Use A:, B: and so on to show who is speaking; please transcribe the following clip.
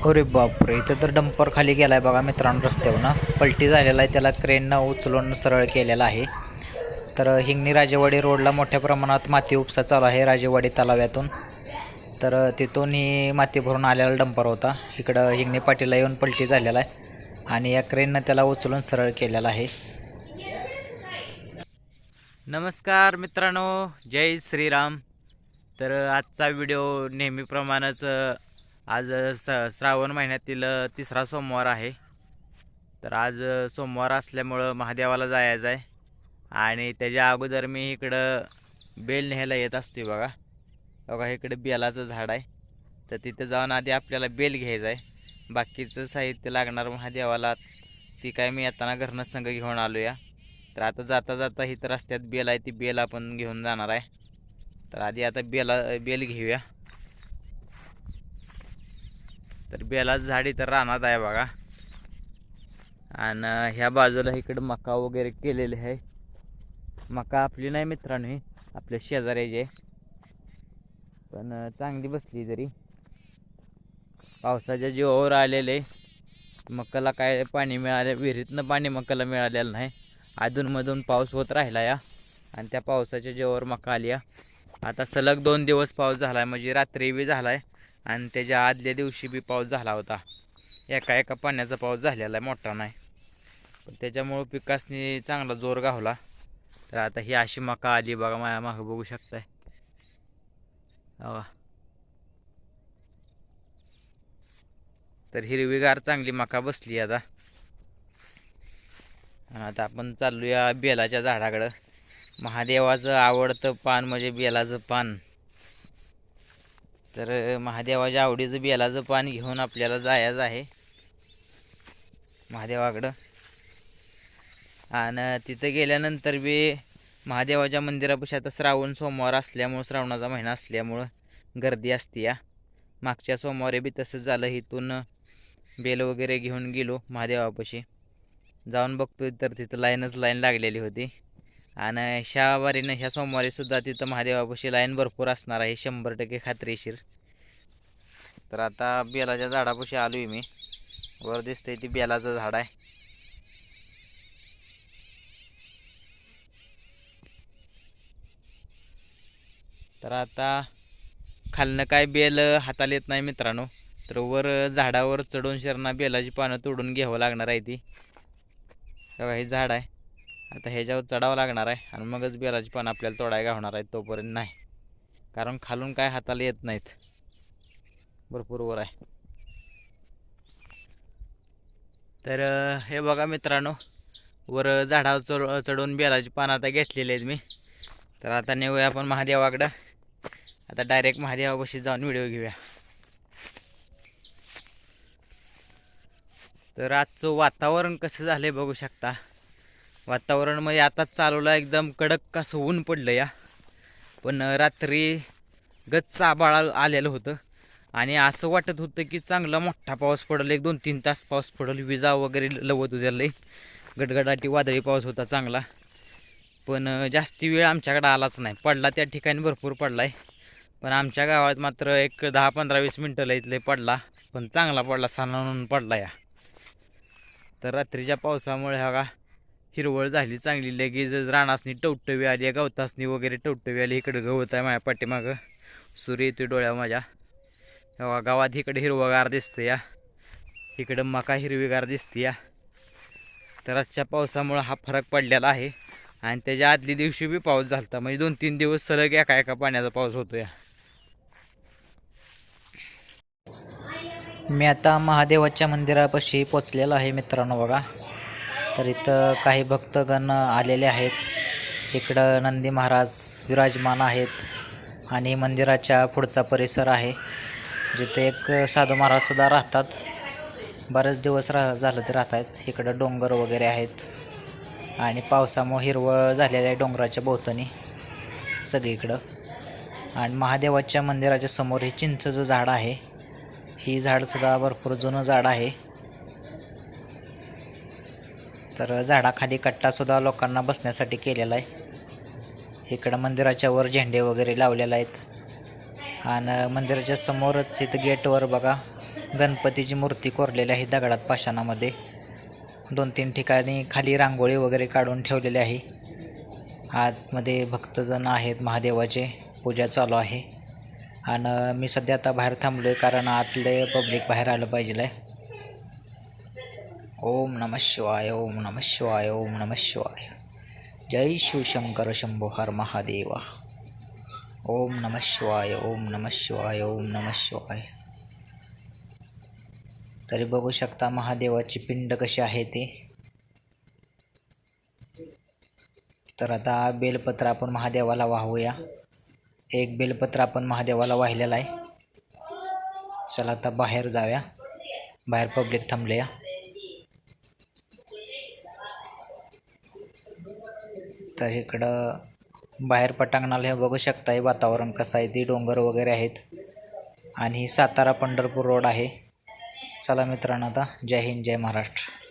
A: अरे बापरे इथं तर डंपर खाली गेला आहे बघा मित्रांनो रस्त्यावरनं. पलटी झालेला आहे त्याला क्रेननं उचलून सरळ केलेला आहे. तर हिंगणी राजेवाडी रोडला मोठ्या प्रमाणात माती उपसा चालू आहे राजेवाडी तलाव्यातून तर तिथून ही माती भरून आलेला डंपर होता. इकडं हिंगणी पाटीला येऊन पलटी झालेला आहे आणि या क्रेननं त्याला उचलून सरळ केलेला आहे. नमस्कार मित्रांनो जय श्रीराम. तर आजचा व्हिडिओ नेहमीप्रमाणेच आज स श्रावण महिन्यातील तिसरा सोमवार आहे. तर आज सोमवार असल्यामुळं महादेवाला जायचं आहे. आणि त्याच्या अगोदर मी इकडं बेल न्यायला येत असते बघा. बघा इकडे बेलाचं झाड आहे. तर तिथं जाऊन आधी आपल्याला बेल घ्यायचं आहे. बाकीचं साहित्य लागणार महादेवाला. ती काय मी येताना घरनं संघ घेऊन आलो या तर आता जाता जाता इथं रस्त्यात बेल आहे. ती बेल आपण घेऊन जाणार आहे. तर आधी आता बेला बेल घेऊया. तर बेलाच झाडी तर रानात आहे बघा. आणि ह्या बाजूला इकडं मका वगैरे केलेले आहे. मका आपली नाही मित्रांनो आपल्या शेजाऱ्याचे पण चांगली बसली तरी पावसाच्या जीवावर आलेले मकाला काय पाणी मिळाले विहिरीतनं पाणी मकाला मिळालेलं नाही. अधूनमधून पाऊस होत राहिला या. आणि त्या पावसाच्या जीवावर मका आली या. आता सलग दोन दिवस पाऊस झाला आहे म्हणजे रात्री बी झाला आहे आणि त्याच्या आदल्या दिवशी बी पाऊस झाला होता. एका एका पाण्याचा पाऊस झालेला आहे मोठा नाही. पण त्याच्यामुळं पिकासनी चांगला जोर गावला. तर आता ही अशी मका आली बघा माझ्या मागं बघू शकताय. बघा. तर हिरवीगार चांगली मका बसली आता. आणि आता आपण चालूया बेलाच्या झाडाकडं. महादेवाचं आवडतं पान म्हणजे बेलाचं पान. तर महादेवाच्या आवडीचं बेलाचं पान घेऊन आपल्याला जायचं आहे. महादेवाकडं. आणि तिथं गेल्यानंतर बी महादेवाच्या मंदिरापाशी आता श्रावण सोमवार असल्यामुळं श्रावणाचा महिना असल्यामुळं गर्दी असते या. मागच्या सोमवारी बी तसं झालं. इथून बेल वगैरे घेऊन गेलो महादेवापाशी. जाऊन बघतो तर तिथं लाईनच लाईन लागलेली होती. आणि ह्या वारीनं ह्या सोमवारीसुद्धा तिथं महादेवापाशी लाईन भरपूर असणार आहे शंभर टक्के खात्रीशीर तर आता बेलाच्या झाडापाशी आलो आहे मी. वर दिसतंय ती बेलाचं झाड आहे. तर आता खालनं काय बेल हाताला येत नाही मित्रांनो. तर वर झाडावर चढून शिरणा बेलाची पानं तोडून घ्यावं लागणार आहे ती. हे झाड आहे. आता ह्याच्यावर चढावं लागणार आहे आणि मगच बेलाची पानं आपल्याला तोडायला होणार आहेत तोपर्यंत नाही. कारण खालून काय हाताला येत नाहीत. भरपूर वर आहे. तर हे बघा मित्रांनो वर झाडावर चढ चढून बेलाची पानं आता घेतलेली आहेत मी. तर आता नेऊया आपण महादेवाकडं. आता डायरेक्ट महादेवापाशी जाऊन व्हिडिओ घेऊया. तर आजचं वातावरण कसं झालं बघू शकता. वातावरणमध्ये आताच चालवलं एकदम कडक कसं ऊन पडलं या. पण रात्री गच्च आबाळ आलेलं होतं. आणि असं वाटत होतं की चांगला मोठा पाऊस पडला एक दोन तीन तास पाऊस पडल विजा वगैरे लवत होत्या लई. गडगडाटी वादळी पाऊस होता चांगला. पण जास्ती वेळ आमच्याकडे आलाच नाही. पडला त्या ठिकाणी भरपूर पडला आहे पण आमच्या गावात मात्र एक दहा पंधरा वीस मिनटं लईतले पडला. पण चांगला पडला सणावून पडला या. तर रात्रीच्या पावसामुळे हा का हिरवळ झाली चांगली लगेच रानासनी टवटवी आली गवतासनी वगैरे टवटवी आली इकडं गवत आहे माझ्या पाठीमागं. सूर्य येतो डोळ्या माझ्या. गावात इकडे हिरवगार दिसतं या. इकडं मका हिरवीगार दिसते या. तर आजच्या पावसामुळं हा फरक पडलेला आहे. आणि त्याच्या आदल्या दिवशी बी पाऊस झालता. म्हणजे दोन तीन दिवस सलग एका एका पाण्याचा पाऊस होतो या. मी आता महादेवाच्या मंदिरापाशी पोचलेलो आहे मित्रांनो बघा. तर इथं काही भक्तगण आलेले आहेत. इकडं नंदी महाराज विराजमान आहेत आणि मंदिराच्या पुढचा परिसर आहे जिथे एक साधू महाराजसुद्धा राहतात. बरेच दिवस राह झालं ते राहत आहेत इकडं डोंगर वगैरे आहेत आणि पावसामुळे हिरवळ झालेलं आहे डोंगराच्या भोवतणी सगळीकडं. आणि महादेवाच्या मंदिराच्या समोर हे चिंचचं झाड आहे. ही झाडसुद्धा भरपूर जुनं झाड आहे. तर झाडाखाली कट्टासुद्धा लोकांना बसण्यासाठी केलेला आहे. इकडं मंदिराच्या वर झेंडे वगैरे लावलेले आहेत. आणि मंदिराच्या समोरच इथं गेटवर बघा
B: गणपतीची मूर्ती कोरलेली आहे दगडात पाषाणामध्ये. दोन तीन ठिकाणी खाली रांगोळी वगैरे काढून ठेवलेली आहे. आतमध्ये भक्तजण आहेत महादेवाचे पूजा चालू आहे. आणि मी सध्या आता बाहेर थांबलो आहे कारण आतले पब्लिक बाहेर आलं पाहिजे आहे ओम नम शिवाय ओम नम शिवाय ओम नम शिवाय। जय शिवशंकर शंभो हर महादेवा। ओम नम शिवाय ओम नम शिवाय ओम नम शिवाय। तरी बघू शकता महादेवाची पिंड कशी आहे ते. तर आता बेलपत्र आपण महादेवाला वाहूया. एक बेलपत्र आपण महादेवाला वाहिलेलं आहे. चला आता बाहेर जाऊया. बाहेर पब्लिक थांबले या तर इकडं बाहेर पटांगणाला हे बघू शकता हे वातावरण कसं आहे. ते डोंगर वगैरे आहेत. आणि सातारा पंढरपूर रोड आहे. चला मित्रांनो आता जय हिंद जय महाराष्ट्र.